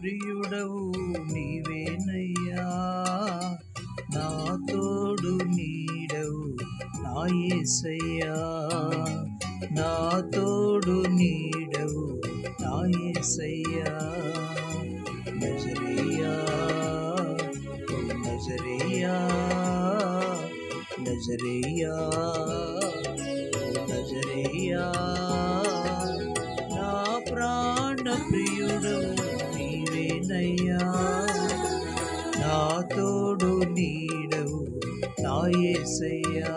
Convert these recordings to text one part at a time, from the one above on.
ప్రియుడవు నీవేనయ్యా. నా తోడు నీడవు నా యేసయ్యా నా తోడు నీడవు నా యేసయ్యా నజరయ్యా నజరయ్యా నజరయ్యా నజరియా. ప్రియుడు నీవేనయ్యా. నా తోడు నీడవు నా యేసయ్యా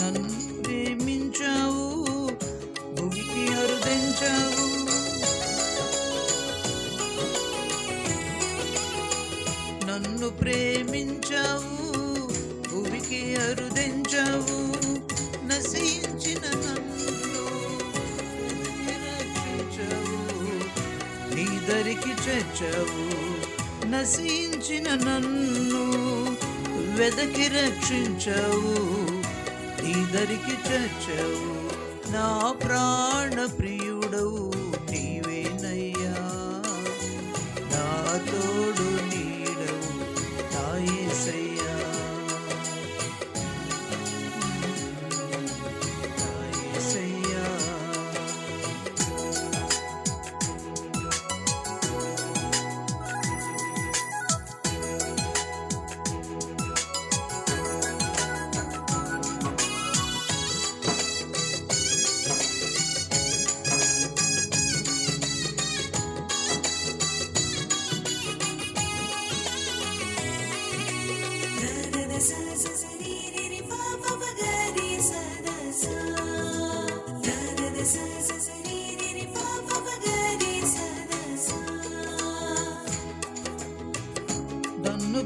నన్ను ప్రేమించావు భూమికి అరుదించావు? నన్ను ప్రేమించావు? భూమికి అరుదించావు? నశించిన నన్ను రక్షించావు నీ దరికి చేర్చావు? నశించిన నన్ను వెదకి రక్షించావు? అందరికి దరికి నా ప్రాణ ప్రియుడవు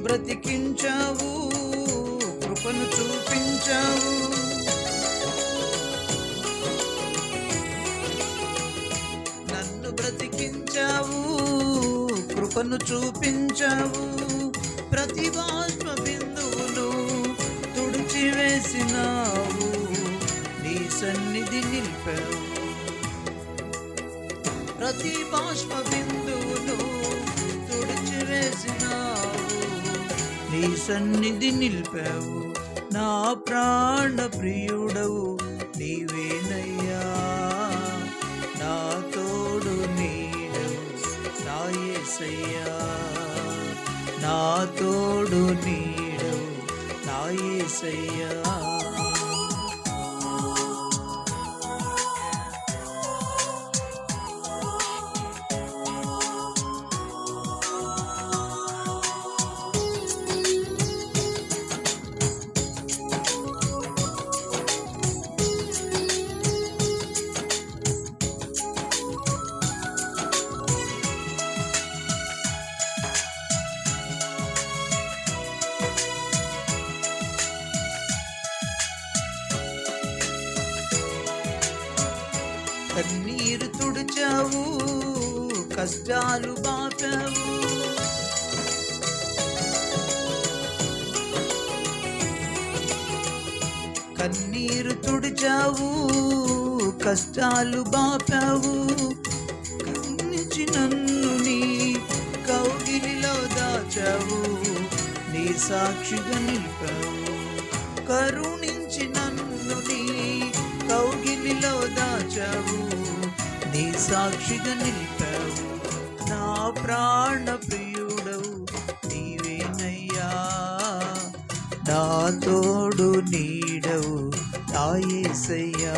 బ్రతికించావు కృపను చూపించావు. నన్ను బ్రతికించావు కృపను చూపించావు. ప్రతి బాష్ప బిందువులు తుడిచి వేసినావు నీ సన్నిధి నిలిపావు. ప్రతి బాష్ప బిందు సన్నిధి నిలిపావు. నా ప్రాణ ప్రియుడవు నీవేనయ్యా. నా తోడు నీడవు నాయసయ్యా నా తోడు నీడవు నాయసయ్యా కన్నీరు తుడిచావు కష్టాలు బాపావు. కన్నీరు తుడిచావు కష్టాలు బాపావు. కన్నిచి నన్ను నీ కౌగిలిలో దాచావు నీ సాక్షిగా నిలిపావు. కరుణ సాక్షిగా నిలిపావు. నా ప్రాణ ప్రియుడవు నీవేనయ్యా. నా తోడు నీడవు తాయేసయ్యా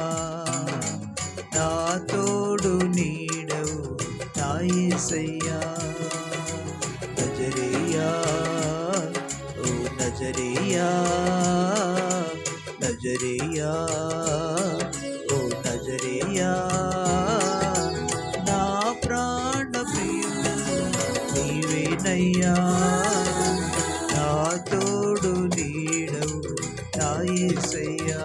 నా తోడు నీడవు నా యేసయ్యా నజరేయా ఓ నజరేయా. నజరేయా ఓ నజరేయా. నీవేనయ్యా నా తోడు నీడవు నా యేసయ్యా